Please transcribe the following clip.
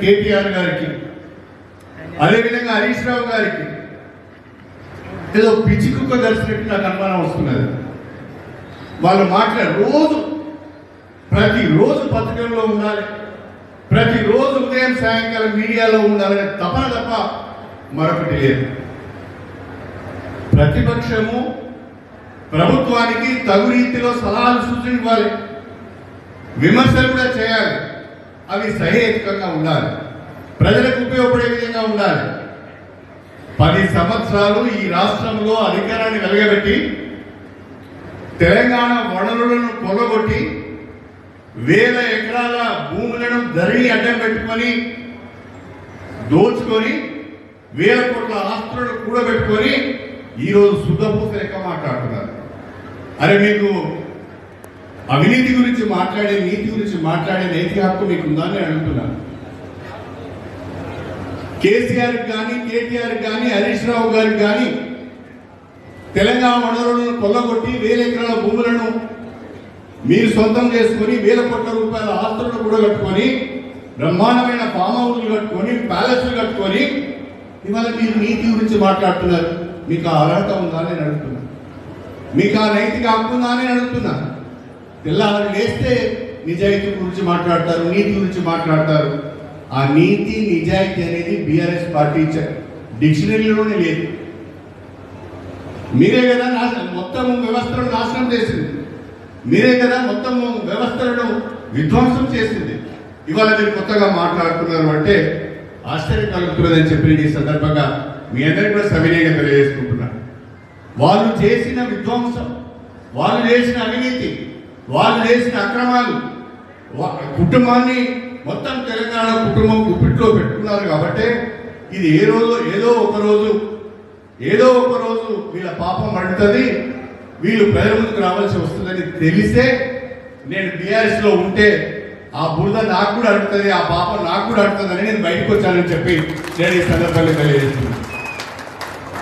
కేటీఆర్ గారికి అదేవిధంగా హరీష్ రావు గారికి ఏదో పిచ్చికుక్క కలిసినట్టు నాకు అనుమానం వస్తున్నది. వాళ్ళు మాట్లాడే రోజు ప్రతిరోజు పత్రికల్లో ఉండాలి. ప్రతిరోజు ఉదయం సాయంకాలం మీడియాలో ఉండాలనే తపన తప్ప మరొకటి లేదు. ప్రతిపక్షము ప్రభుత్వానికి తగు రీతిలో సలహాలు సూచనలు ఇవ్వాలి. విమర్శలు కూడా చేయాలి. అవి సహేతుకంగా ఉండాలి. ప్రజలకు ఉపయోగపడే విధంగా ఉండాలి. పది సంవత్సరాలు ఈ రాష్ట్రంలో అధికారాన్ని వెలగబెట్టి తెలంగాణ వనరులను కొల్లగొట్టి వేల ఎకరాల భూములను ధరణి అడ్డం పెట్టుకొని దోచుకొని వేల కోట్ల ఆస్తులను కూడబెట్టుకొని ఈరోజు శుద్ధపూస లెక్క మాట్లాడుతున్నారు. అరే మీకు అవినీతి గురించి మాట్లాడే నీతి గురించి మాట్లాడే నైతిక హక్కు మీకు ఉందా అని అడుగుతున్నాను. కేసీఆర్ కానీ కేటీఆర్ కానీ హరీష్ రావు గారికి కానీ తెలంగాణ వనరులను కొల్లగొట్టి వేల ఎకరాల భూములను మీరు సొంతం చేసుకొని వేల కోట్ల రూపాయల ఆస్తులను కూడా కట్టుకొని బ్రహ్మాండమైన ఫామ్ హౌస్లు కట్టుకొని ప్యాలెస్లు కట్టుకొని ఇవాళ మీరు నీతి గురించి మాట్లాడుతున్నారు. మీకు ఆ అర్హత ఉందా అని నేను అడుగుతున్నా. మీకు ఆ నైతిక హక్కు ఉందా అని నేను అడుగుతున్నా. తెల్లవారు లేస్తే నిజాయితీ గురించి మాట్లాడతారు నీతి గురించి మాట్లాడతారు. ఆ నీతి నిజాయితీ అనేది బీఆర్ఎస్ పార్టీ ఇచ్చే డిక్షనరీలోనే లేదు. మీరే కదా నాశనం మొత్తం వ్యవస్థను నాశనం చేసింది. మీరే కదా మొత్తం వ్యవస్థలను విధ్వంసం చేసింది. ఇవాళ మీరు కొత్తగా మాట్లాడుతున్నారు అంటే ఆశ్చర్యం కలుగుతున్నదని చెప్పి ఈ సందర్భంగా మీ అందరికీ కూడా సవినయంగా తెలియజేసుకుంటున్నాను. వాళ్ళు చేసిన విధ్వంసం వాళ్ళు చేసిన అవినీతి వాళ్ళు చేసిన అక్రమాలు వా- కుటుంబాన్ని మొత్తం తెలంగాణ కుటుంబం గుప్పిట్లో పెట్టుకున్నారు కాబట్టి ఇది ఏ రోజు ఏదో ఒక రోజు ఏదో ఒక రోజు వీళ్ళ పాపం పడుతుంది వీళ్ళు ప్రజల ముందుకు రావాల్సి వస్తుందని తెలిసే నేను బీఆర్ఎస్లో ఉంటే ఆ బురద నాకు కూడా అడుగుతుంది ఆ పాపం నాకు కూడా అడుగుతుందని నేను బయటకు వచ్చానని చెప్పి నేను ఈ సందర్భంగా తెలియజేస్తున్నాను.